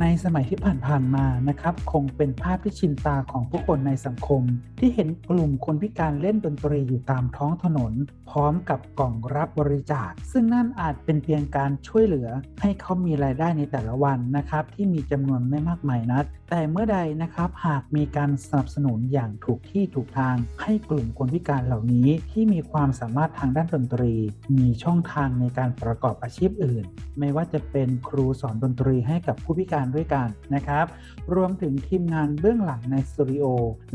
ในสมัยที่ผ่านๆมานะครับ คงเป็นภาพที่ชินตาของผู้คนในสังคม ที่เห็นกลุ่มคนพิการเล่นดนตรีอยู่ตามท้องถนน พร้อมกับกล่องรับบริจาค ซึ่งนั่นอาจเป็นเพียงการช่วยเหลือให้เขามีรายได้ในแต่ละวันนะครับ ที่มีจำนวนไม่มากมายนัก แต่เมื่อใดนะครับหากมีการสนับสนุนอย่างถูกที่ถูกทาง ให้กลุ่มคนพิการเหล่านี้ที่มีความสามารถทางด้านดนตรี มีช่องทางในการประกอบอาชีพอื่น ไม่ว่าจะเป็นครูสอนดนตรีให้กับผู้พิการด้วยกันนะครับ รวมถึงทีมงานเบื้องหลังในสตูดิโอ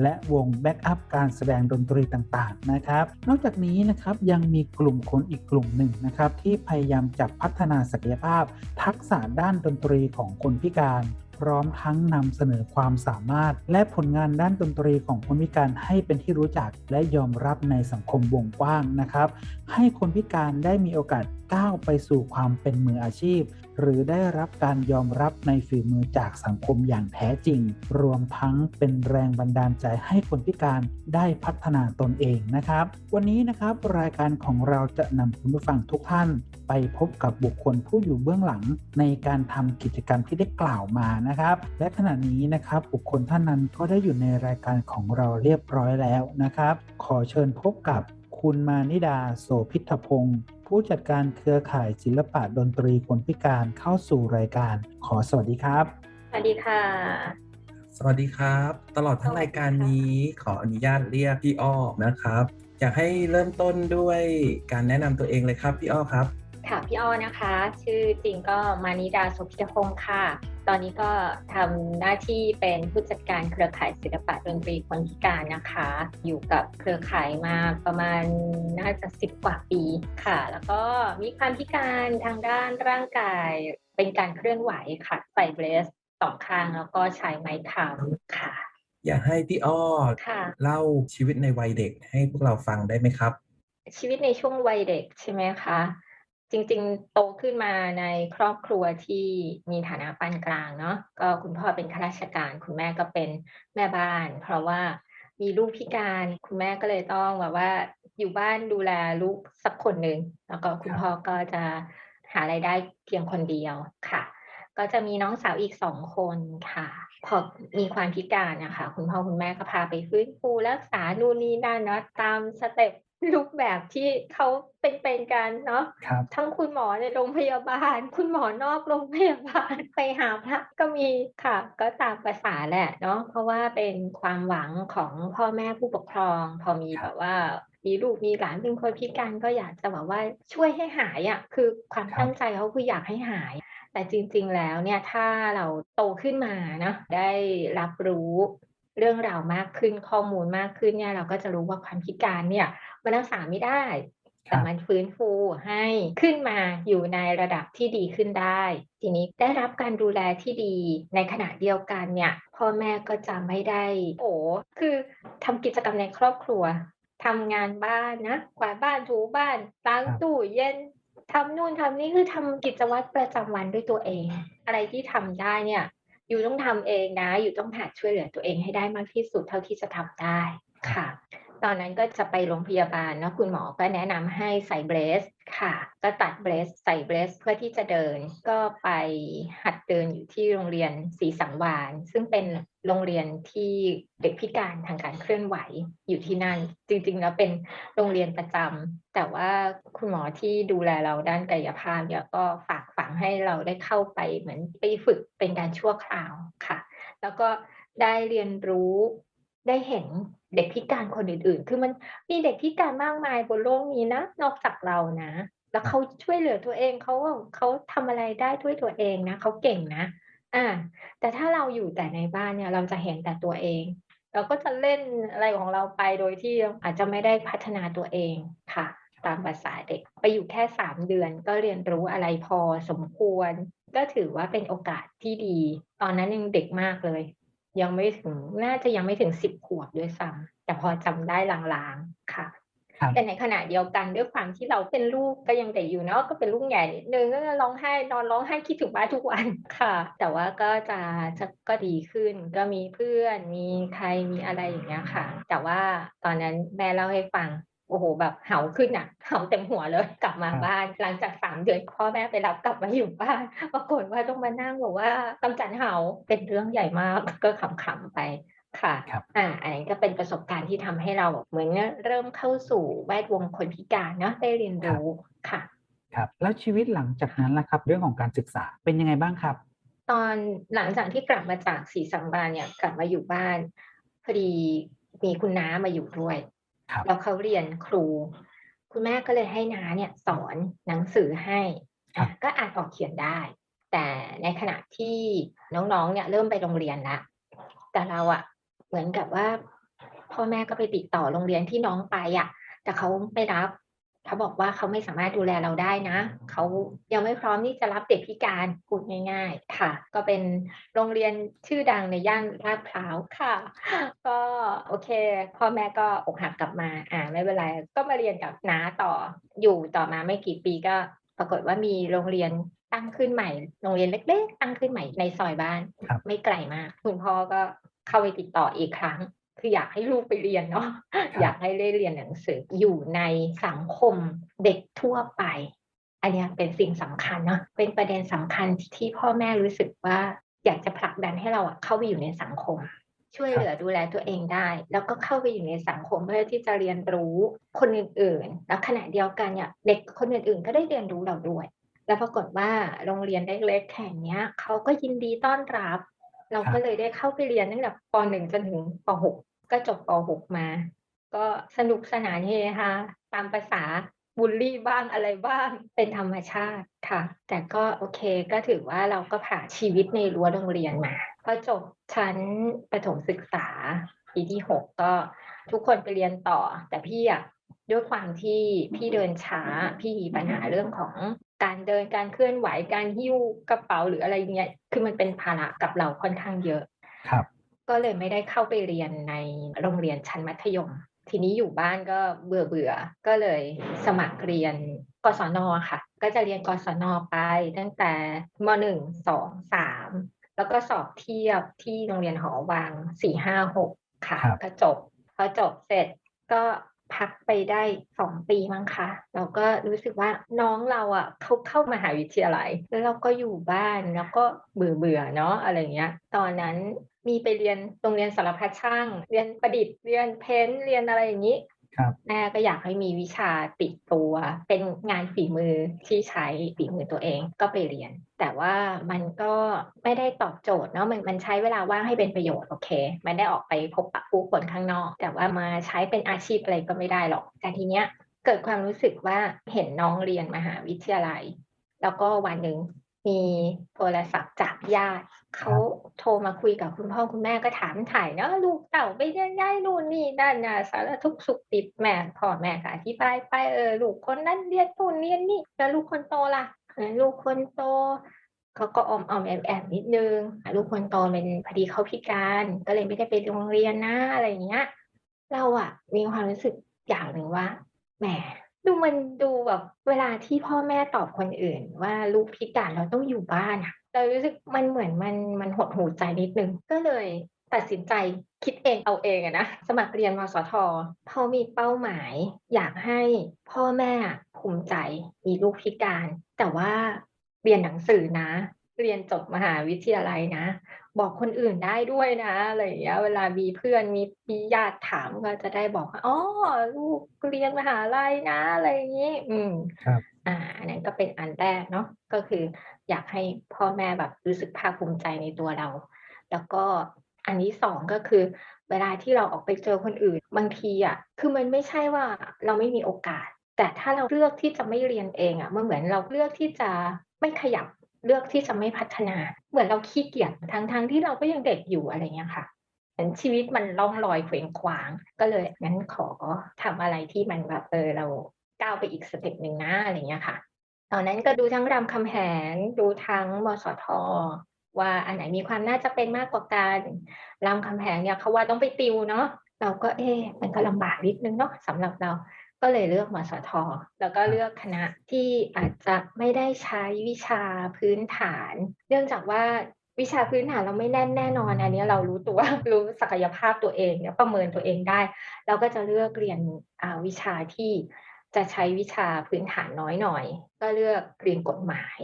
และวงแบ็กอัพการแสดงดนตรีต่างๆนะครับ นอกจากนี้นะครับยังมีกลุ่มคนอีกกลุ่มหนึ่งนะครับที่พยายามจะพัฒนาศักยภาพ ทักษะด้านดนตรีของคนพิการ พร้อมทั้งนำเสนอความสามารถ และผลงานด้านดนตรีของคนพิการให้เป็นที่รู้จักและยอมรับในสังคมวงกว้างนะครับ ให้คนพิการได้มีโอกาสก้าวไปสู่ความเป็นมืออาชีพ หรือได้รับการยอมรับในฝีมือจากสังคมอย่างแท้จริง รวมทั้งเป็นแรงบันดาลใจให้คนพิการได้พัฒนาตนเองนะครับ วันนี้นะครับรายการของเราจะนำคุณผู้ฟังทุกท่าน ไปพบกับบุคคลผู้อยู่เบื้องหลังในการทำกิจกรรมที่ได้กล่าวมานะครับ และขณะนี้นะครับบุคคลท่านนั้นก็ได้อยู่ในรายการของเราเรียบร้อยแล้วนะครับ ขอเชิญพบกับคุณมานิดาโสพิทพงศ์ผู้จัดการเครือข่ายศิลปะดนตรีคนพิการเข้าสู่รายการ ขอสวัสดีครับ สวัสดีค่ะ สวัสดีครับ ตลอดทั้งรายการนี้ขออนุญาตเรียกพี่อ้อนะครับ อยากให้เริ่มต้นด้วยการแนะนำตัวเองเลยครับพี่อ้อครับ ค่ะพี่อ้อนะคะ ชื่อจริงก็มานิดาสุพิทพงศ์ค่ะ ตอนนี้ก็ทำหน้าที่เป็นผู้จัดการเครือข่ายศิลปะดนตรีคนพิการนะคะ อยู่กับเครือข่ายมาประมาณน่าจะสิบกว่าปีค่ะ แล้วก็มีความพิการทางด้านร่างกายเป็นการเคลื่อนไหวค่ะใส่เบรสสองข้างแล้วก็ใช้ไม้ค้ำค่ะ อยากให้พี่อ้อค่ะเล่าชีวิตในวัยเด็กให้พวกเราฟังได้ไหมครับ ชีวิตในช่วงวัยเด็กใช่ไหมคะ จริงๆ โตขึ้นมาในครอบครัวที่มีฐานะปานกลางเนาะก็คุณพ่อเป็นข้าราชการ คุณแม่ก็เป็นแม่บ้าน เพราะว่ามีลูกพิการคุณแม่ก็เลยต้องแบบว่าอยู่บ้านดูแลลูกสักคนหนึ่งแล้วก็คุณพ่อก็จะหารายได้เพียงคนเดียวค่ะ ก็จะมีน้องสาวอีกสองคนค่ะ พอมีความพิการนะคะ คุณพ่อคุณแม่ก็พาไปฟื้นฟูรักษานู่นนี่นั่นเนาะตามสเต็ป รูปแบบที่เขาเป็นๆกันเนาะครับทั้งคุณหมอในโรงพยาบาล คุณหมอนอกโรงพยาบาลไปหาพระก็มีค่ะ ก็ตามประษาแหละเนาะเพราะว่าเป็นความหวังของพ่อแม่ผู้ปกครอง พอมีครับแบบว่ามีลูกมีหลานเป็นคนพิการก็อยากจะแบบว่าช่วยให้หายอะ่ะคือความครับตั้งใจเขาคืออยากให้หาย แต่จริงๆแล้วเนี่ยถ้าเราโตขึ้นมานะได้รับรู้ เรื่องราวมากขึ้นข้อมูลมากขึ้นเนี่ยเราก็จะรู้ว่าความพิการเนี่ยมันรักษาไม่ได้ครัแต่บมันฟื้นฟูให้ขึ้นมาอยู่ในระดับที่ดีขึ้นได้ ทีนี้ได้รับการดูแลที่ดีในขณะเดียวกันเนี่ยพ่อแม่ก็จะไม่ได้ โอ้คือทำกิจกรรมในครอบครัวทำงานบ้านนะกวาดบ้านถูบ้านล้างครับตู้เย็นทำนู่นทำนี่คือทำกิจวัตรประจำวันด้วยตัวเอง อะไรที่ทำได้เนี่ย อยู่ต้องทำเองนะ อยู่ต้องหัดช่วยเหลือตัวเองให้ได้มากที่สุดเท่าที่จะทำได้ค่ะ ตอนนั้นก็จะไปโรงพยาบาลเนาะคุณหมอก็แนะนำให้ใส่เบรสค่ะ ก็ตัดเบรสใส่เบรสเพื่อที่จะเดิน ก็ไปหัดเดินอยู่ที่โรงเรียนศรีสังวาลซึ่งเป็นโรงเรียนที่เด็กพิการทางการเคลื่อนไหวอยู่ที่นั่น จริงๆแล้วเป็นโรงเรียนประจำแต่ว่าคุณหมอที่ดูแลเราด้านกายภาพเนี่ยก็ฝากฝังให้เราได้เข้าไปเหมือนไปฝึกเป็นการชั่วคราวค่ะ แล้วก็ได้เรียนรู้ ได้เห็นเด็กพิการคนอื่นๆ คือมันมีเด็กพิการมากมายบนโลกนี้นะ นอกจากเรานะ แล้วเขาช่วยเหลือตัวเองเขาเขาทำอะไรได้ด้วยตัวเองนะเขาเก่งนะอ่า แต่ถ้าเราอยู่แต่ในบ้านเนี่ยเราจะเห็นแต่ตัวเอง เราก็จะเล่นอะไรของเราไปโดยที่อาจจะไม่ได้พัฒนาตัวเองค่ะ ตามภาษาเด็กไปอยู่แค่สามเดือนก็เรียนรู้อะไรพอสมควร ก็ถือว่าเป็นโอกาสที่ดี ตอนนั้นยังเด็กมากเลย ยังไม่ถึงน่าจะยังไม่ถึงสิบขวบด้วยซ้ำแต่พอจำได้ลางๆค่ะครับแต่ในขณะเดียวกันด้วยความที่เราเป็นลูกก็ยังเด็กอยู่เนาะก็เป็นลูกใหญ่นิดนึงก็ร้องไห้นอนร้องไห้คิดถึงบ้านทุกวันค่ะ แต่ว่าก็จะจะก็ดีขึ้น ก็มีเพื่อนมีใครมีอะไรอย่างเงี้ยค่ะ แต่ว่าตอนนั้นแม่เล่าให้ฟัง โอ้โหแบบเห่าขึ้นอะเห่าเต็มหัวเลยกลับมาครับบ้าน หลังจากสามเดือนพ่อแม่ไปรับกลับมาอยู่บ้านปรากฏว่าต้องมานั่งบอกว่ากำจัดเห่าเป็นเรื่องใหญ่มากก็ขำๆไปค่ะครับอ่าอันนี้ก็เป็นประสบการณ์ที่ทำให้เราเหมือนเริ่มเข้าสู่แวดวงคนพิการเนาะได้เรียนรู้ค่ะครับแล้วชีวิตหลังจากนั้นล่ะครับเรื่องของการศึกษาเป็นยังไงบ้างครับ ตอนหลังจากที่กลับมาจากศรีสังวาลเนี่ยกลับมาอยู่บ้านพอดีมีคุณน้ามาอยู่ด้วยครับ แล้วเขาเรียนครู คุณแม่ก็เลยให้น้าเนี่ยสอนหนังสือให้ครับอะก็อ่านออกเขียนได้ แต่ในขณะที่น้องๆเนี่ยเริ่มไปโรงเรียนละแต่เราอะเหมือนกับว่า พ่อแม่ก็ไปติดต่อโรงเรียนที่น้องไปอะแต่เขาไม่รับ เขาบอกว่าเขาไม่สามารถดูแลเราได้นะ เขายังไม่พร้อมที่จะรับเด็กพิการพูดง่าย ๆ ค่ะ ก็เป็นโรงเรียนชื่อดังในย่านลาดพร้าวค่ะ ก็โอเค พ่อแม่ก็อกหักกลับมา อ่าไม่เป็นไร ก็มาเรียนกับน้าต่อ อยู่ต่อมาไม่กี่ปีก็ปรากฏว่ามีโรงเรียนตั้งขึ้นใหม่ โรงเรียนเล็ก ๆ ตั้งขึ้นใหม่ในซอยบ้านครับไม่ไกลมาก คุณพ่อก็เข้าไปติดต่ออีกครั้ง คืออยากให้ลูกไปเรียนเนาะอยากให้ได้เรียนหนังสืออยู่ในสังคมเด็กทั่วไป อันเนี้ยเป็นสิ่งสำคัญเนาะเป็นประเด็นสำคัญที่พ่อแม่รู้สึกว่าอยากจะผลักดันให้เราอะเข้าไปอยู่ในสังคม ช่วยเหลือดูแลตัวเองได้ แล้วก็เข้าไปอยู่ในสังคมเพื่อที่จะเรียนรู้คนอื่นๆ แล้วขณะเดียวกันเนี่ยเด็กคนอื่นๆ ก็ได้เรียนรู้เราด้วย แล้วปรากฏว่าโรงเรียนเล็กๆแห่งเนี้ยเขาก็ยินดีต้อนรับ เราก็เลยได้เข้าไปเรียนตั้งแต่ป .1 จนถึงป .6 ก็จบป .6 มา ก็สนุกสนานเฮฮาตามภาษาบูลลี่บ้างอะไรบ้างเป็นธรรมชาติค่ะ แต่ก็โอเคก็ถือว่าเราก็ผ่านชีวิตในรั้วโรงเรียนมาพอจบชั้นประถมศึกษาปีที่หกก็ทุกคนไปเรียนต่อ แต่พี่อะด้วยความที่พี่เดินช้าพี่มีปัญหาเรื่องของการเดินการเคลื่อนไหวการหิ้วกระเป๋าหรืออะไรเงี้ยคือมันเป็นภาระกับเราค่อนข้างเยอะ ครับ ก็เลยไม่ได้เข้าไปเรียนในโรงเรียนชั้นมัธยม ทีนี้อยู่บ้านก็เบื่อเบื่อๆก็เลยสมัครเรียนกศนค่ะ ก็จะเรียนกศนไปตั้งแต่มหนึ่งสองสามแล้วก็สอบเทียบที่โรงเรียนหอวังสี่ห้าหกค่ะครับก็จบพอจบเสร็จก็พักไปได้สองปีมั้งคะเราก็รู้สึกว่าน้องเราอะเขาเข้ามหาวิทยาลัย แล้วเราก็อยู่บ้านแล้วก็เบื่อเบื่อๆเนาะอะไรเงี้ย ตอนนั้น มีไปเรียนโรงเรียนสารพัดช่าง เรียนประดิษฐ์เรียนเพ้นท์เรียนอะไรอย่างนี้ครับแม่ก็อยากให้มีวิชาติดตัว เป็นงานฝีมือที่ใช้ฝีมือตัวเองก็ไปเรียน แต่ว่ามันก็ไม่ได้ตอบโจทย์เนาะมันมันใช้เวลาว่างให้เป็นประโยชน์โอเค มันได้ออกไปพบปะผู้คนข้างนอก แต่ว่ามาใช้เป็นอาชีพอะไรก็ไม่ได้หรอก แต่ทีเนี้ยเกิดความรู้สึกว่าเห็นน้องเรียนมหาวิทยาลัย แล้วก็วันหนึ่ง มีโทรศัพท์จากญาติเขาโทรมาคุยกับคุณพ่อคุณแม่ก็ถามถ่ายเนาะลูกเต่าไปยังไงนู่นนี่นั่นนะสารทุกสุขดิบแม่พ่อแม่ก็อธิบายไปเออลูกคนนั้นเรียนนู่นเรียนนี่แล้วลูกคนโตล่ะลูกคนโตเขาก็ออมออมแอบแอบนิดนึงลูกคนโตเป็นพอดีเขาพิการ ก็เลยไม่ได้ไปโรงเรียนนะอะไรอย่างเงี้ยเราอะมีความรู้สึกอย่างหนึ่งว่าแหม ดูมันดูแบบเวลาที่พ่อแม่ตอบคนอื่น ว่าลูกพิการเราต้องอยู่บ้านอะเรารู้สึกมันเหมือนมันมันหดหูใจนิดนึง ก็เลยตัดสินใจคิดเองเอาเองอะนะสมัครเรียนมสทเพรามีเป้าหมาย อยากให้พ่อแม่ภูมิใจมีลูกพิการ แต่ว่าเรียนหนังสือนะ เรียนจบมหาวิทยาลัยนะ บอกคนอื่นได้ด้วยนะอะไรอย่างเงี้ย เวลามีเพื่อนมีมีญาติถามก็จะได้บอกว่าอ๋อลูกเรียนมหาลัยนะอะไรอย่างงี้ อืมครับอ่าอันนั้นก็เป็นอันแรกเนาะก็คือ อยากให้พ่อแม่แบบรู้สึกภาคภูมิใจในตัวเรา แล้วก็อันที่สองก็คือ เวลาที่เราออกไปเจอคนอื่น บางทีอะคือมันไม่ใช่ว่าเราไม่มีโอกาส แต่ถ้าเราเลือกที่จะไม่เรียนเองอะมันเหมือนเราเลือกที่จะไม่ขยับ เลือกที่จะไม่พัฒนา เหมือนเราขี้เกียจทั้งทั้งที่เราก็ยังเด็กอยู่อะไรเงี้ยค่ะเหมือนชีวิตมันล่องลอยเคว้งคว้าง ก็เลยงั้นขอทำอะไรที่มันแบบเออเราก้าวไปอีกสเต็ปหนึ่งนะอะไรเงี้ยค่ะ ตอนนั้นก็ดูทั้งรามคำแหงดูทั้งมสทว่าอันไหนมีความน่าจะเป็นมากกว่ากันรามคำแหงเนี่ยเขาว่าต้องไปติวเนาะเราก็เอ๊ะมันก็ลำบากนิดนึงเนาะสำหรับเรา ก็เลยเลือกมสท แล้วก็เลือกคณะที่อาจจะไม่ได้ใช้วิชาพื้นฐาน เนื่องจากว่าวิชาพื้นฐานเราไม่แน่นแน่นอนอันนี้เรารู้ตัวรู้ศักยภาพตัวเองเนี่ยประเมินตัวเองได้ เราก็จะเลือกเรียนอ่าวิชาที่จะใช้วิชาพื้นฐานน้อยหน่อย ก็เลือกเรียนกฎหมาย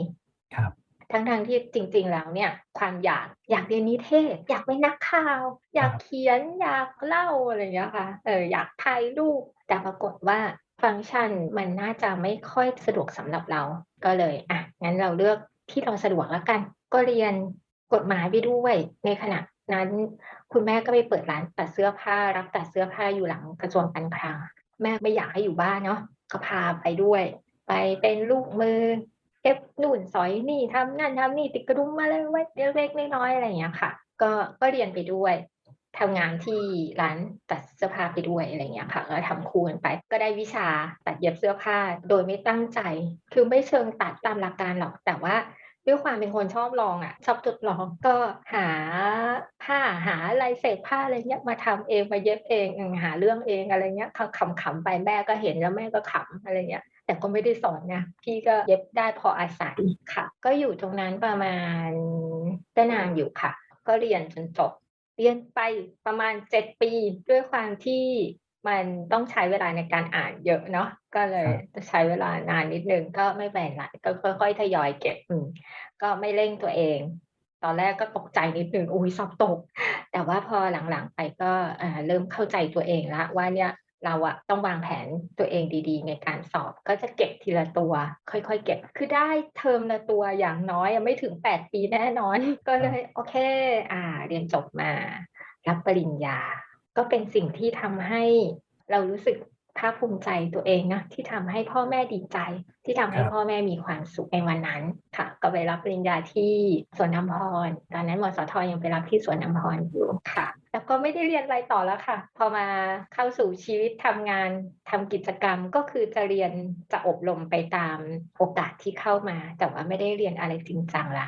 ครับทั้งๆที่จริง ๆ แล้วเนี่ย ความอยากอยากเรียนนิเทศ อยากเป็นนักข่าว อยากเขียนอยากเล่าอะไรอย่างเงี้ยค่ะเอออยากถ่ายรูป แต่ปรากฏว่าฟังก์ชันมันน่าจะไม่ค่อยสะดวกสำหรับเรา ก็เลยอะงั้นเราเลือกที่เราสะดวกแล้วกัน ก็เรียนกฎหมายไปด้วยในขณะนั้นคุณแม่ก็ไปเปิดร้านตัดเสื้อผ้ารับตัดเสื้อผ้าอยู่หลังกระทรวงการคลังแม่ไม่อยากให้อยู่บ้านเนาะก็พาไปด้วย ไปเป็นลูกมือเก็บนู่นสอยนี่ทำนั่นทำนี่ติดกระดุมมาเลยไว้เล็กๆน้อยๆอะไรอย่างเงี้ยค่ะ ก็ก็เรียนไปด้วย ทำงานที่ร้านตัดเสื้อผ้าไปด้วยอะไรอย่างเงี้ยค่ะก็ทำคู่กันไป ก็ได้วิชาตัดเย็บเสื้อผ้าโดยไม่ตั้งใจ คือไม่เชิงตัดตามหลักการหรอก แต่ว่าด้วยความเป็นคนชอบลองอะ ชอบทดลองก็หาผ้าหาอะไรเศษผ้าอะไรเงี้ยมาทำเองมาเย็บเองหาเรื่องเองอะไรเงี้ยขำๆไปแม่ก็เห็นแล้วแม่ก็ขำอะไรเงี้ยแต่ก็ไม่ได้สอนนะพี่ก็เย็บได้พออาศัยค่ะ ก็อยู่ตรงนั้นประมาณก็นานอยู่ค่ะ ก็เรียนจนจบ เรียนไปประมาณเจ็ดปีด้วยความที่มันต้องใช้เวลาในการอ่านเยอะเนาะก็เลยครับจะใช้เวลานานนิดนึงก็ไม่เป็นไรก็ค่อยๆทยอยเก็บอืมก็ไม่เร่งตัวเอง ตอนแรกก็ตกใจนิดนึงอุ้ยสอบตก แต่ว่าพอหลังๆไปก็อ่าเริ่มเข้าใจตัวเองละว่าเนี่ย เราอะต้องวางแผนตัวเองดีๆ ในการสอบก็จะเก็บทีละตัว ค่อยๆ เก็บ คือได้เทอมละตัวอย่างน้อยอะไม่ถึง 8 ปีแน่นอน ก็เลยโอเค อ่า เรียนจบมา รับปริญญา ก็เป็นสิ่งที่ทำให้เรารู้สึกภาคภูมิใจตัวเองนะที่ทำให้พ่อแม่ดีใจ ที่ทำให้ครับพ่อแม่มีความสุขในวันนั้นค่ะ ก็ไปรับปริญญาที่สวนน้ำพร ตอนนั้นมสทยังไปรับที่สวนน้ำพรอยู่ค่ะ แล้วก็ไม่ได้เรียนอะไรต่อแล้วค่ะ พอมาเข้าสู่ชีวิตทำงานทำกิจกรรมก็คือจะเรียนจะอบรมไปตามโอกาสที่เข้ามา แต่ว่าไม่ได้เรียนอะไรจริงจังละ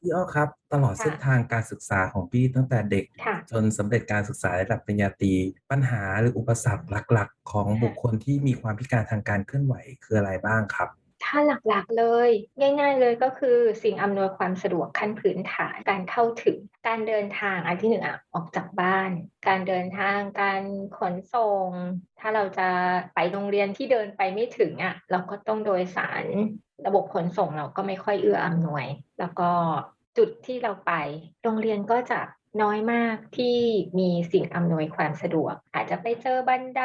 พี่อ้อครับ ตลอดค่ะเส้นทางการศึกษาของพี่ตั้งแต่เด็กค่ะจนสำเร็จการศึกษาระดับปริญญาตรีปัญหาหรืออุปสรรคหลักๆ ของค่ะบุคคลที่มีความพิการทางการเคลื่อนไหวคืออะไรบ้างครับ ถ้าหลักๆเลย ง่าย ๆ เลยก็คือสิ่งอำนวยความสะดวกขั้นพื้นฐานการเข้าถึง การเดินทางอันที่หนึ่งอะออกจากบ้าน การเดินทางการขนส่ง ถ้าเราจะไปโรงเรียนที่เดินไปไม่ถึงอะเราก็ต้องโดยสารระบบขนส่งเราก็ไม่ค่อยเอื้ออำนวย แล้วก็จุดที่เราไป โรงเรียนก็จะน้อยมากที่มีสิ่งอำนวยความสะดวก อาจจะไปเจอบันได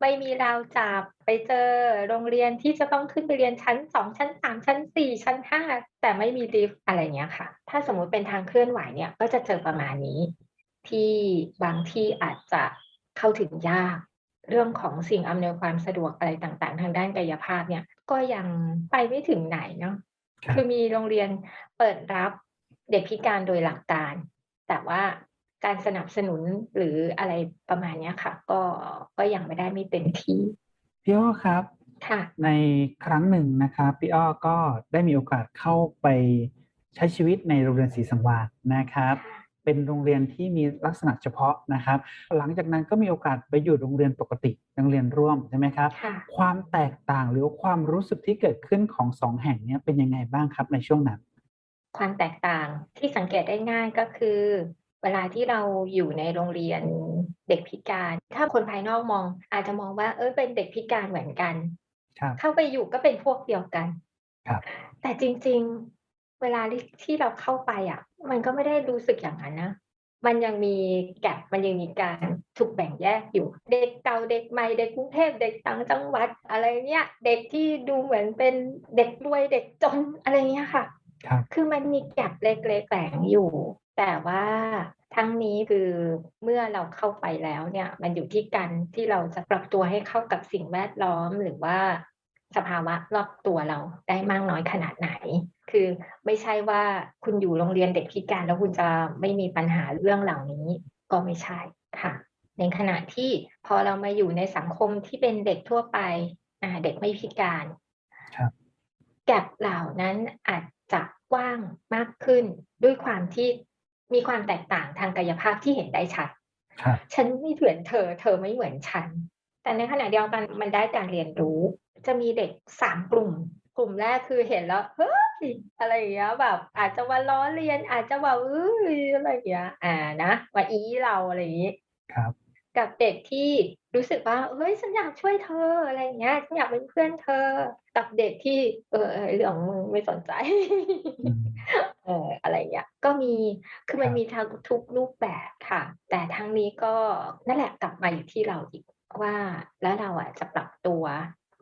ไม่มีราวจับไปเจอโรงเรียนที่จะต้องขึ้นไปเรียนชั้นสองชั้นสามชั้นสี่ชั้นห้าแต่ไม่มีลิฟต์อะไรเงี้ยค่ะ ถ้าสมมุติเป็นทางเคลื่อนไหวเนี่ยก็จะเจอประมาณนี้ ที่บางที่อาจจะเข้าถึงยาก เรื่องของสิ่งอำนวยความสะดวกอะไรต่างๆ ทางด้านกายภาพเนี่ย ก็ยังไปไม่ถึงไหนเนาะครับคือมีโรงเรียนเปิดรับเด็กพิการโดยหลักการ แต่ว่า การสนับสนุนหรืออะไรประมาณเนี้ยค่ะ ก็ก็ยังไม่ได้ไม่เต็มที่พี่อ้อครับค่ะในครั้งหนึ่งนะครับพี่อ้อก็ได้มีโอกาสเข้าไปใช้ชีวิตในโรงเรียนศรีสังวาลนะครับ เป็นโรงเรียนที่มีลักษณะเฉพาะนะครับ หลังจากนั้นก็มีโอกาสไปอยู่โรงเรียนปกติโรงเรียนร่วมใช่ไหมครับค่ะความแตกต่างหรือว่าความรู้สึกที่เกิดขึ้นของสองแห่งเนี้ยเป็นยังไงบ้างครับในช่วงนั้น ความแตกต่างที่สังเกตได้ง่ายก็คือ เวลาที่เราอยู่ในโรงเรียนเด็กพิการ ถ้าคนภายนอกมอง อาจจะมองว่า เออเป็นเด็กพิการเหมือนกันครับเข้าไปอยู่ก็เป็นพวกเดียวกันครับแต่จริง ๆ เวลาที่เราเข้าไปอะ มันก็ไม่ได้รู้สึกอย่างนั้นนะมันยังมีแกลบมันยังมีการถูกแบ่งแยกอยู่ เด็กเก่าเด็กใหม่เด็กกรุงเทพเด็กต่างจังหวัด อะไรเนี้ยเด็กที่ดูเหมือนเป็นเด็กรวยเด็กจนอะไรเงี้ยค่ะครับคือมันมีแกลบเล็กๆแฝงอยู่ แต่ว่าทั้งนี้คือเมื่อเราเข้าไปแล้วเนี่ย มันอยู่ที่การที่เราจะปรับตัวให้เข้ากับสิ่งแวดล้อมหรือว่าสภาวะรอบตัวเราได้มากน้อยขนาดไหน คือไม่ใช่ว่าคุณอยู่โรงเรียนเด็กพิการแล้วคุณจะไม่มีปัญหาเรื่องเหล่านี้ก็ไม่ใช่ค่ะ ในขณะที่พอเรามาอยู่ในสังคมที่เป็นเด็กทั่วไปอ่าเด็กไม่พิการครับแกลบเหล่านั้นอาจจะกว้างมากขึ้นด้วยความที่ มีความแตกต่างทางกายภาพที่เห็นได้ชัดครับฉันไม่เหมือนเธอ เธอไม่เหมือนฉัน แต่ในขณะเดียวกันมันได้การเรียนรู้ จะมีเด็กสามกลุ่ม กลุ่มแรกคือเห็นแล้ว เฮ้ย อะไรอย่างเงี้ยแบบ อาจจะมาล้อเลียนอาจจะแบบเอ้ยอะไรอย่างเงี้ย อ่านะมาอีเราอะไรอย่างงี้ครับ กับเด็กที่รู้สึกว่าเฮ้ยฉันอยากช่วยเธออะไรอย่างเงี้ยฉันอยากเป็นเพื่อนเธอ กับเด็กที่ เออเออเรื่องของมึงไม่สนใจอืมเอออะไรอย่างเงี้ยก็มีคือมันครับมีทั้งทุกรูปแบบค่ะ แต่ทั้งนี้ก็นั่นแหละกลับมาอยู่ที่เราอีกว่าแล้วเราอะจะปรับตัว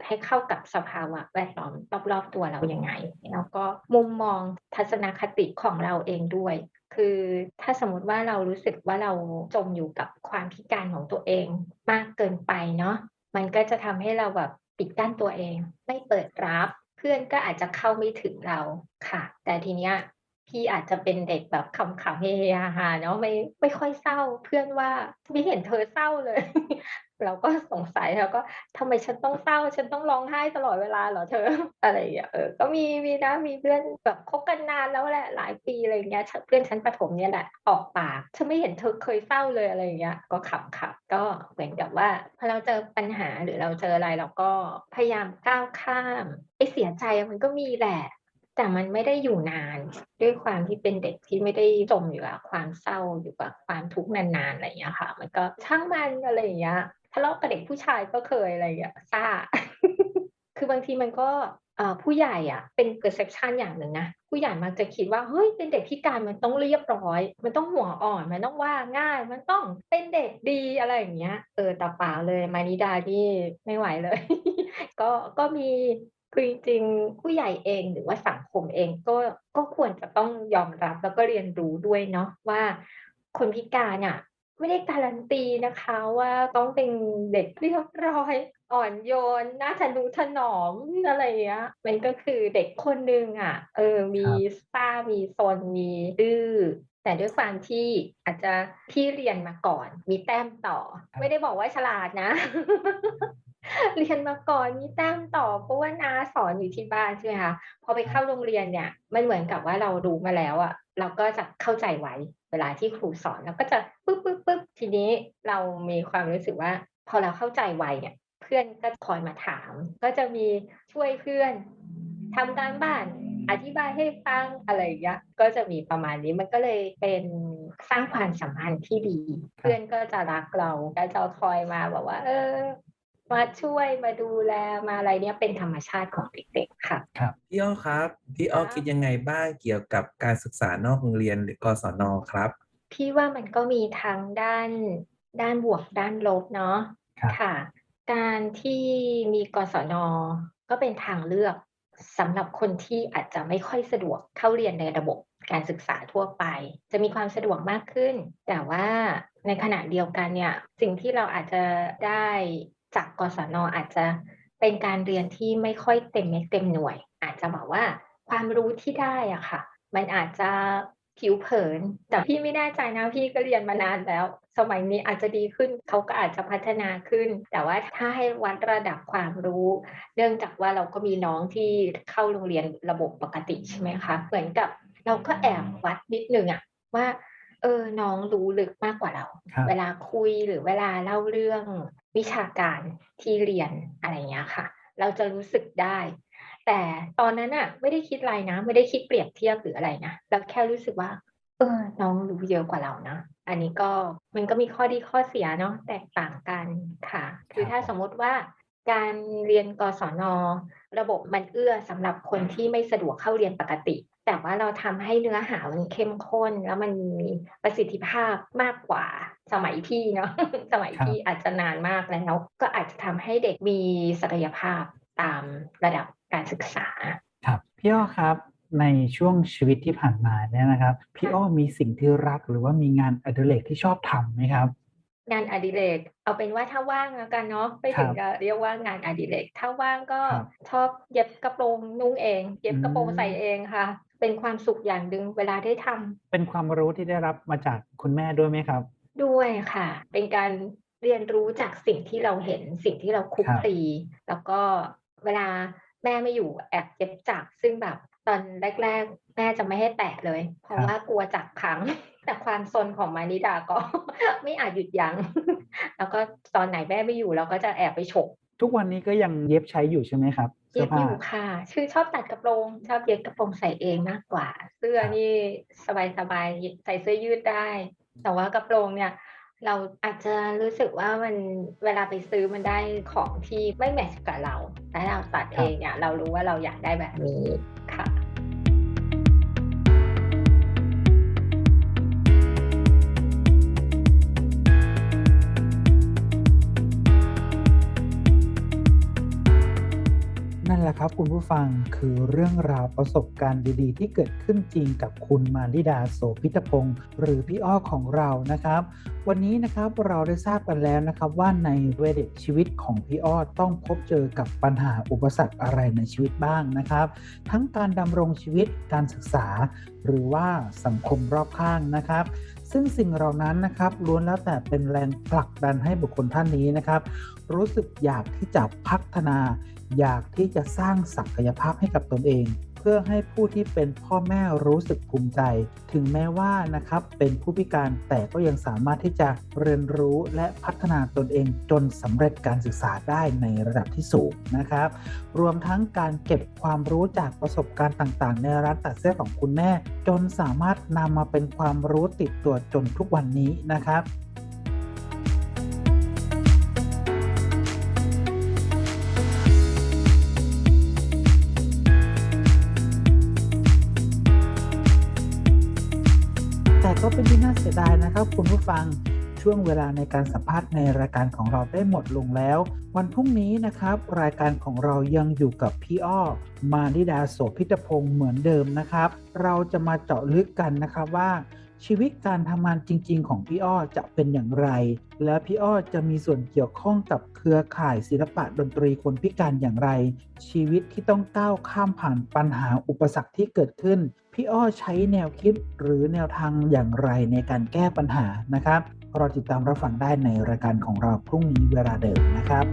ให้เข้ากับสภาวะแวดล้อมรอบๆตัวเรายังไง แล้วก็มุมมองทัศนคติของเราเองด้วย คือถ้าสมมติว่าเรารู้สึกว่าเราจมอยู่กับความพิการของตัวเองมากเกินไปเนาะมันก็จะทำให้เราแบบปิดกั้นตัวเอง ไม่เปิดรับเพื่อนก็อาจจะเข้าไม่ถึงเราค่ะ แต่ทีเนี้ยพี่อาจจะเป็นเด็กแบบขำๆเฮฮาๆเนาะไม่ไม่ค่อยเศร้า เพื่อนว่าไม่เห็นเธอเศร้าเลย เราก็สงสัยแล้วก็ทำไมฉันต้องเศร้า ฉันต้องร้องไห้ตลอดเวลาเหรอเธอ อะไรอย่างเงี้ยเออก็มีมีนะมีเพื่อนแบบคบกันนานแล้วแหละหลายปีอะไรอย่างเงี้ยเพื่อนชั้นประถมเนี่ยแหละออกปากฉันไม่เห็นเธอเคยเศร้าเลยอะไรอย่างเงี้ยก็ขำๆก็เหมือนกับว่าพอเราเจอปัญหาหรือเราเจออะไรเราก็พยายามก้าวข้ามไอ้เสียใจมันก็มีแหละแต่มันไม่ได้อยู่นานด้วยความที่เป็นเด็กที่ไม่ได้จมอยู่กับความเศร้าอยู่กับความทุกข์นานๆอะไรอย่างเงี้ยค่ะ มันก็ช่างมันอะไรอย่างเงี้ยะเลาะกับเด็กผู้ชายก็เคยอะไรอย่างเงี้ยซ่า คือบางทีมันก็ผู้ใหญ่อะเป็น perception อย่างหนึ่งนะผู้ใหญ่มักจะคิดว่าเฮ้ยเป็นเด็กพิการมันต้องเรียบร้อย มันต้องหัวอ่อนมันต้องว่าง่าย มันต้องเป็นเด็กดีอะไรอย่างเงี้ยเออแต่เปล่าเลยมานิดานี่ไม่ไหวเลย ก็ก็มีคือจริงๆผู้ใหญ่เองหรือว่าสังคมเองก็ก็ควรจะต้องยอมรับแล้วก็เรียนรู้ด้วยเนาะว่าคนพิการอะ ไม่ได้การันตีนะคะว่าต้องเป็นเด็กเรียบร้อยอ่อนโยนน่าทะนุถนอมอะไรอย่างเงี้ยมันก็คือเด็กคนหนึ่งอะ เออ มีซ่ามีซนมีดื้อแต่ด้วยความที่อาจจะที่เรียนมาก่อน มีแต้มต่อ ไม่ได้บอกว่าฉลาดนะ เรียนมาก่อนมีแต้มต่อเพราะว่าน้าสอนอยู่ที่บ้านใช่ไหมคะพอไปเข้าโรงเรียนเนี่ยมันเหมือนกับว่าเรารู้มาแล้วอะ เราก็จะเข้าใจไว้เวลาที่ครูสอนเราก็จะปึ๊บปึ๊บปึ๊บทีนี้เรามีความรู้สึกว่า พอเราเข้าใจไวเนี่ย เพื่อนก็คอยมาถาม ก็จะมีช่วยเพื่อนทำการบ้านอธิบายให้ฟังอะไรอย่างเงี้ยก็จะมีประมาณนี้มันก็เลยเป็นสร้างความสัมพันธ์ที่ดี เพื่อนก็จะรักเราก็จะคอยมาบอกว่า เออ มาช่วยมาดูแลมาอะไรเนี่ยเป็นธรรมชาติของเด็กๆค่ะพี่อ้อครับพี่อ้อครับคิดยังไงบ้างเกี่ยวกับการศึกษานอกโรงเรียนหรือกศนครับพี่ว่ามันก็มีทั้งด้านด้านบวกด้านลบเนาะครับค่ะ การที่มีกศนก็เป็นทางเลือกสำหรับคนที่อาจจะไม่ค่อยสะดวกเข้าเรียนในระบบการศึกษาทั่วไป จะมีความสะดวกมากขึ้น แต่ว่าในขณะเดียวกันเนี่ย สิ่งที่เราอาจจะได้ จากกศนอาจจะเป็นการเรียนที่ไม่ค่อยเต็มเม็ดเต็มหน่วย อาจจะบอกว่าความรู้ที่ได้อะค่ะ มันอาจจะผิวเผิน แต่พี่ไม่แน่ใจนะพี่ก็เรียนมานานแล้ว สมัยนี้อาจจะดีขึ้นเขาก็อาจจะพัฒนาขึ้น แต่ว่าถ้าให้วัดระดับความรู้ เนื่องจากว่าเราก็มีน้องที่เข้าโรงเรียนระบบปกติใช่ไหมคะ เหมือนกับเราก็แอบวัดนิดนึงอะว่า เออน้องรู้ลึกมากกว่าเราครับเวลาคุยหรือเวลาเล่าเรื่องวิชาการที่เรียนอะไรอย่างเงี้ยค่ะ เราจะรู้สึกได้ แต่ตอนนั้นน่ะไม่ได้คิดอะไรนะ ไม่ได้คิดเปรียบเทียบหรืออะไรนะเราแค่รู้สึกว่า เออ น้องรู้เยอะกว่าเรานะอันนี้ก็มันก็มีข้อดีข้อเสียเนาะแตกต่างกันค่ะ คือถ้าสมมุติว่าการเรียนกศน ระบบมันเอื้อสำหรับคนที่ไม่สะดวกเข้าเรียนปกติ แต่ว่าเราทำให้เนื้อหามันเข้มข้น แล้วมันมีประสิทธิภาพมากกว่าสมัยพี่เนาะสมัยครับพี่อาจจะนานมากแล้ว ก็อาจจะทำให้เด็กมีศักยภาพตามระดับการศึกษา ครับพี่อ้อครับในช่วงชีวิตที่ผ่านมาเนี่ยนะครับ พี่อ้อมีสิ่งที่รักหรือว่ามีงานอดิเรกที่ชอบทำไหมครับ งานอดิเรกเอาเป็นว่าถ้าว่างแล้วกันเนาะไม่ถึงครับกับเรียกว่างานอดิเรกถ้าว่างก็ครับชอบเย็บกระโปรงนุ่งเอง เย็บกระโปรงอืมใส่เองค่ะ เป็นความสุขอย่างหนึ่งเวลาได้ทำเป็นความรู้ที่ได้รับมาจากคุณแม่ด้วยไหมครับ ด้วยค่ะ เป็นการเรียนรู้จากสิ่งที่เราเห็นสิ่งที่เราคลุกครับคลีแล้วก็เวลาแม่ไม่อยู่แอบเย็บจักรซึ่งแบบตอนแรก ๆ แม่จะไม่ให้แตะเลย เพราะว่ากลัวจักรพัง แต่ความซนของมานิดาก็ไม่อาจหยุดยัง้งแล้วก็ตอนไหนแม่ไม่อยู่เราก็จะแอบไปฉกทุกวันนี้ก็ยังเย็บใช้อยู่ใช่ไหมครับเสื้เย็อบผ้าอยู่ค่ะชื่อชอบตัดกระโปรง ชอบเย็บกระโปรงใส่เองมากกว่า เสื้อครับนี่สบายๆใส่เสื้อยืดได้ แต่ว่ากระโปรงเนี่ย เราอาจจะรู้สึกว่ามันเวลาไปซื้อมันได้ของที่ไม่แมทช์กับเรา แต่เราตัดเองเนี่ยเรารู้ว่าเราอยากได้แบบนี้ ครับคุณผู้ฟังคือเรื่องราวประสบการณ์ดีๆ ที่เกิดขึ้นจริงกับคุณมาริดาโสพิทพงศ์หรือพี่อ้อของเรานะครับ วันนี้นะครับเราได้ทราบกันแล้วนะครับว่าในเวเด็กชีวิตของพี่อ้อต้องพบเจอกับปัญหาอุปสรรคอะไรในชีวิตบ้างนะครับ ทั้งการดำรงชีวิตการศึกษา หรือว่าสังคมรอบข้างนะครับซึ่งสิ่งเหล่านั้นนะครับล้วนแล้วแต่เป็นแรงผลักดันให้บุคคลท่านนี้นะครับ รู้สึกอยากที่จะพัฒนา อยากที่จะสร้างศักยภาพให้กับตนเอง เพื่อให้ผู้ที่เป็นพ่อแม่รู้สึกภูมิใจ ถึงแม้ว่านะครับเป็นผู้พิการแต่ก็ยังสามารถที่จะเรียนรู้และพัฒนาตนเองจนสำเร็จการศึกษาได้ในระดับที่สูงนะครับ รวมทั้งการเก็บความรู้จากประสบการณ์ต่างๆ ในร้านตัดเสื้อของคุณแม่ จนสามารถนำมาเป็นความรู้ติดตัวจนทุกวันนี้นะครับ สียดายนะครับคุณผู้ฟังช่วงเวลาในการสัมภาษณ์ในรายการของเราได้หมดลงแล้ว วันพรุ่งนี้นะครับ รายการของเรายังอยู่กับพี่อ้อ มานิดาโสพิทพงศ์เหมือนเดิมนะครับ เราจะมาเจาะลึกกันนะครับว่าชีวิตการทำงานจริง ๆ ของพี่อ้อจะเป็นอย่างไร และพี่อ้อจะมีส่วนเกี่ยวข้องกับเครือข่ายศิลปะดนตรีคนพิการอย่างไร ชีวิตที่ต้องก้าวข้ามผ่านปัญหาอุปสรรคที่เกิดขึ้น พี่อ้อใช้แนวคิดหรือแนวทางอย่างไรในการแก้ปัญหานะครับรอติดตามรับฟังได้ในรายการของเราพรุ่งนี้เวลาเดิมนะครับ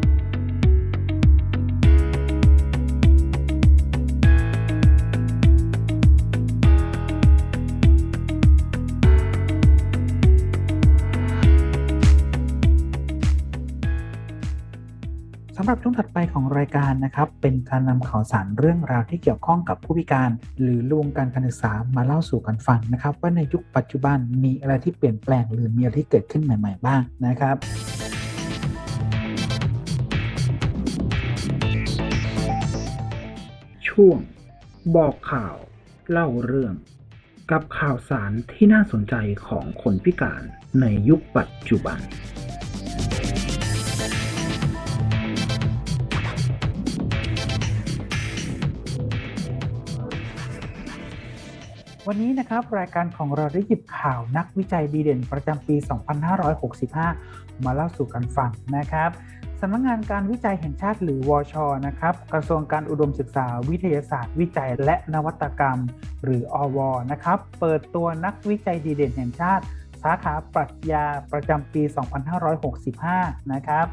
รายการนะครับเป็นการนำข่าวสารเรื่องราวที่เกี่ยวข้องกับผู้พิการ หรือลวงการการศึกษามาเล่าสู่กันฟังนะครับ ว่าในยุคปัจจุบันมีอะไรที่เปลี่ยนแปลงหรือมีอะไรที่เกิดขึ้นใหม่ ๆ บ้างนะครับช่วง บอกข่าว เล่าเรื่อง กับข่าวสารที่น่าสนใจของคนพิการในยุคปัจจุบัน วันนี้นะครับรายการของเราได้หยิบข่าวนักวิจัยดีเด่นประจำปี 2565 มาเล่าสู่กันฟังนะครับสำนักงานการวิจัยแห่งชาติหรือวชนะครับกระทรวงการอุดมศึกษาวิทยาศาสตร์ วิจัยและนวัตกรรม หรืออวนะครับเปิดตัวนักวิจัยดีเด่นแห่งชาติ สาขาปรัชญาประจำปี 2565 นะครับ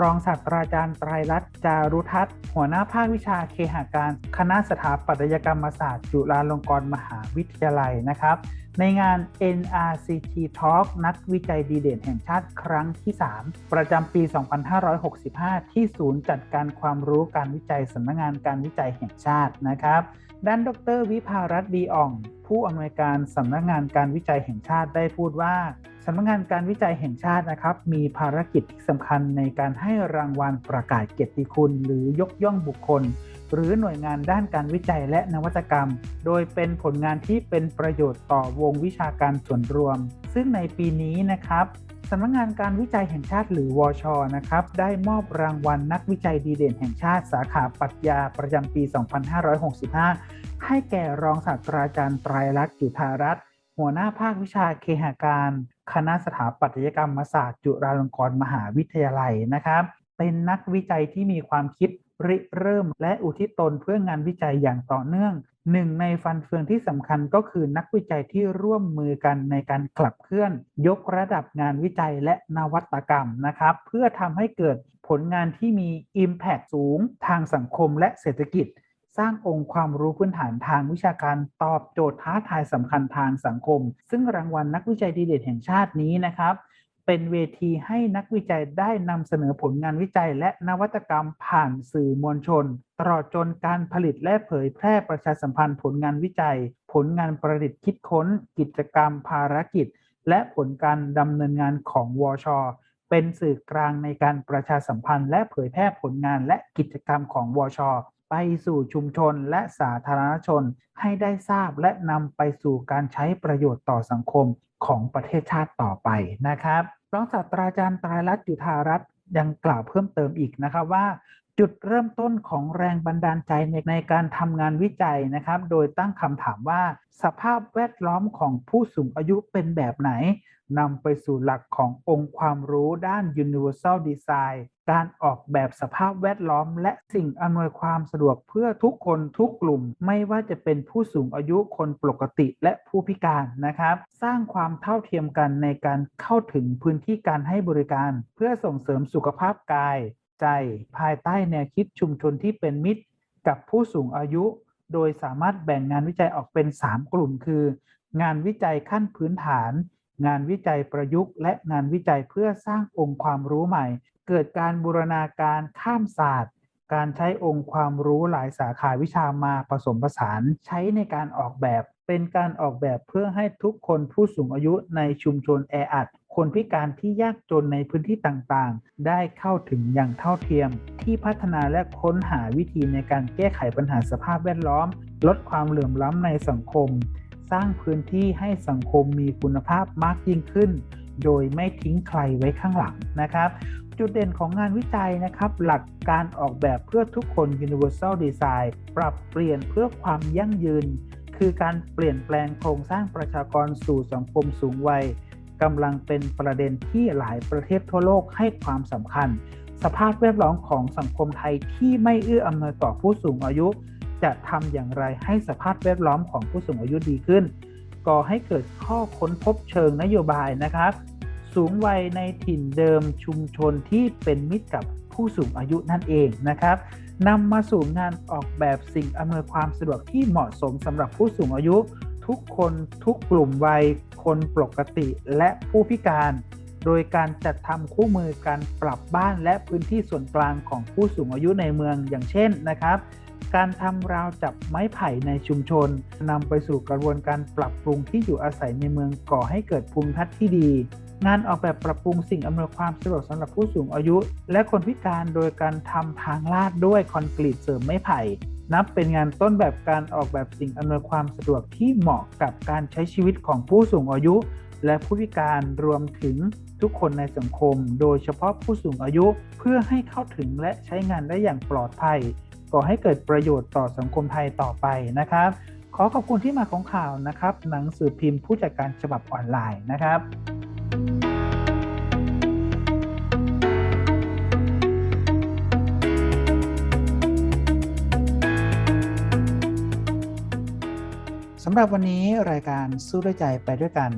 รองศาสตราจารย์ไตรรัตน์จารุทัศน์หัวหน้าภาควิชาเคหาการ คณะสถาปัตยกรรมศาสตร์จุฬาลงกรณ์มหาวิทยาลัยนะครับ ในงาน NRCT Talk นักวิจัยดีเด่นแห่งชาติครั้งที่ 3 ประจำปี 2565 ที่ศูนย์จัดการความรู้การวิจัยสำนักงานการวิจัยแห่งชาตินะครับ ด้านดรวิภารัตน์ดีอ่อง ผู้อำนวยการสำนักงานการวิจัยแห่งชาติได้พูดว่าสำนักงานการวิจัยแห่งชาตินะครับ มีภารกิจที่สำคัญในการให้รางวัลประกาศเกียรติคุณ หรือยกย่องบุคคล หรือหน่วยงานด้านการวิจัยและนวัตกรรม โดยเป็นผลงานที่เป็นประโยชน์ต่อวงวิชาการส่วนรวม ซึ่งในปีนี้นะครับสำนักงานการวิจัยแห่งชาติหรือวชนะครับ ได้มอบรางวัลนักวิจัยดีเด่นแห่งชาติ สาขาปรัชญาประจำปี 2565 ให้แก่รองศาสตราจารย์ไตรลักษณ์จุธารัตน์หัวหน้าภาควิชาเคหาการ คณะสถาปัตยกรรมศาสตร์จุฬาลงกรณ์มหาวิทยาลัยนะครับ เป็นนักวิจัยที่มีความคิดริเริ่ม และอุทิศตนเพื่องานวิจัยอย่างต่อเนื่องหนึ่งในฟันเฟืองที่สำคัญก็คือนักวิจัยที่ร่วมมือกันในการขับเคลื่อน ยกระดับงานวิจัยและนวัตกรรมนะครับ เพื่อทำให้เกิดผลงานที่มี Impact สูงทางสังคมและเศรษฐกิจ สร้างองค์ความรู้พื้นฐานทางวิชาการตอบโจทย์ท้าทายสำคัญทางสังคม ซึ่งรางวัลนักวิจัยดีเด่นแห่งชาตินี้นะครับ เป็นเวทีให้นักวิจัยได้นำเสนอผลงานวิจัย และนวัตกรรมผ่านสื่อมวลชน ตลอดจนการผลิตและเผยแพร่ประชาสัมพันธ์ผลงานวิจัย ผลงานประดิษฐ์คิดค้น กิจกรรมภารกิจ และผลการดำเนินงานของวชเป็นสื่อกลางในการประชาสัมพันธ์ และเผยแพร่ผลงานและกิจกรรมของวช ไปสู่ชุมชนและสาธารณชนให้ได้ทราบและนำไปสู่การใช้ประโยชน์ต่อสังคมของประเทศชาติต่อไปนะครับรองศาสตราจารย์ตรลักษณ์จุธารัตน์ยังกล่าวเพิ่มเติมอีกนะครับว่า จุดเริ่มต้นของแรงบันดาลใจในในการทำงานวิจัยนะครับ โดยตั้งคำถามว่า สภาพแวดล้อมของผู้สูงอายุเป็นแบบไหนนำไปสู่หลักขององค์ความรู้ด้าน Universal Design การออกแบบสภาพแวดล้อม และสิ่งอำนวยความสะดวกเพื่อทุกคนทุกกลุ่ม ไม่ว่าจะเป็นผู้สูงอายุคนปกติและผู้พิการนะครับ สร้างความเท่าเทียมกันในการเข้าถึงพื้นที่การให้บริการ เพื่อส่งเสริมสุขภาพกาย ใจ ภายใต้แนวคิดชุมชนที่เป็นมิตร กับผู้สูงอายุ โดยสามารถแบ่งงานวิจัยออกเป็น 3 กลุ่ม คือ งานวิจัยขั้นพื้นฐาน งานวิจัยประยุกต์ และงานวิจัยเพื่อสร้างองค์ความรู้ใหม่ เกิดการบูรณาการข้ามศาสตร์ การใช้องค์ความรู้หลายสาขาวิชามาผสมผสานใช้ในการออกแบบเป็นการออกแบบเพื่อให้ทุกคนผู้สูงอายุในชุมชนแออัด คนพิการที่ยากจนในพื้นที่ต่างๆ ได้เข้าถึงอย่างเท่าเทียม ที่พัฒนาและค้นหาวิธีในการแก้ไขปัญหาสภาพแวดล้อม ลดความเหลื่อมล้ำในสังคม สร้างพื้นที่ให้สังคมมีคุณภาพมากยิ่งขึ้น โดยไม่ทิ้งใครไว้ข้างหลังนะครับ จุดเด่นของงานวิจัยนะครับ หลักการออกแบบเพื่อทุกคน Universal Design ปรับเปลี่ยนเพื่อความยั่งยืน คือการเปลี่ยนแปลงโครงสร้างประชากรสู่สังคมสูงวัยกำลังเป็นประเด็นที่หลายประเทศทั่วโลกให้ความสำคัญ สภาพแวดล้อมของสังคมไทยที่ไม่เอื้ออำนวยต่อผู้สูงอายุ จะทำอย่างไรให้สภาพแวดล้อมของผู้สูงอายุดีขึ้น ก่อให้เกิดข้อค้นพบเชิงนโยบายนะครับ สูงวัยในถิ่นเดิมชุมชนที่เป็นมิตรกับผู้สูงอายุนั่นเองนะครับนำมาสู่งานออกแบบสิ่งอำนวยความสะดวกที่เหมาะสมสำหรับผู้สูงอายุ ทุกคนทุกกลุ่มวัย คนปกติและผู้พิการ โดยการจัดทำคู่มือการปรับบ้านและพื้นที่ส่วนกลางของผู้สูงอายุในเมืองอย่างเช่นนะครับการทำราวจับไม้ไผ่ในชุมชนนำไปสู่กระบวนการปรับปรุงที่อยู่อาศัยในเมืองก่อให้เกิดภูมิทัศน์ที่ดี งานออกแบบปรับปรุงสิ่งอำนวยความสะดวกสำหรับผู้สูงอายุ และคนพิการโดยการทำทางลาดด้วยคอนกรีตเสริมไม้ไผ่ นับเป็นงานต้นแบบการออกแบบสิ่งอำนวยความสะดวกที่เหมาะกับการใช้ชีวิตของผู้สูงอายุ และผู้พิการรวมถึงทุกคนในสังคม โดยเฉพาะผู้สูงอายุเพื่อให้เข้าถึงและใช้งานได้อย่างปลอดภัยก่อให้เกิดประโยชน์ต่อสังคมไทยต่อไปนะครับ ขอขอบคุณที่มาของข่าวนะครับ หนังสือพิมพ์ผู้จัดการฉบับออนไลน์นะครับำหรับวันนี้รายการสู้ด้วยใจไปด้วยกัน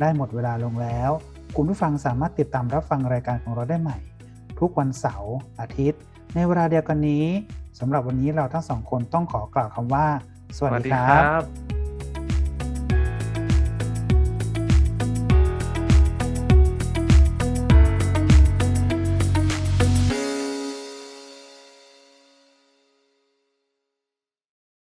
ได้หมดเวลาลงแล้ว คุณผู้ฟังสามารถติดตามรับฟังรายการของเราได้ใหม่ ทุกวันเสาร์อาทิตย์ ในเวลาเดียวกันนี้สำหรับวันนี้เราทั้งสองคนต้องขอกล่าวคำว่า สวัสดีครับบ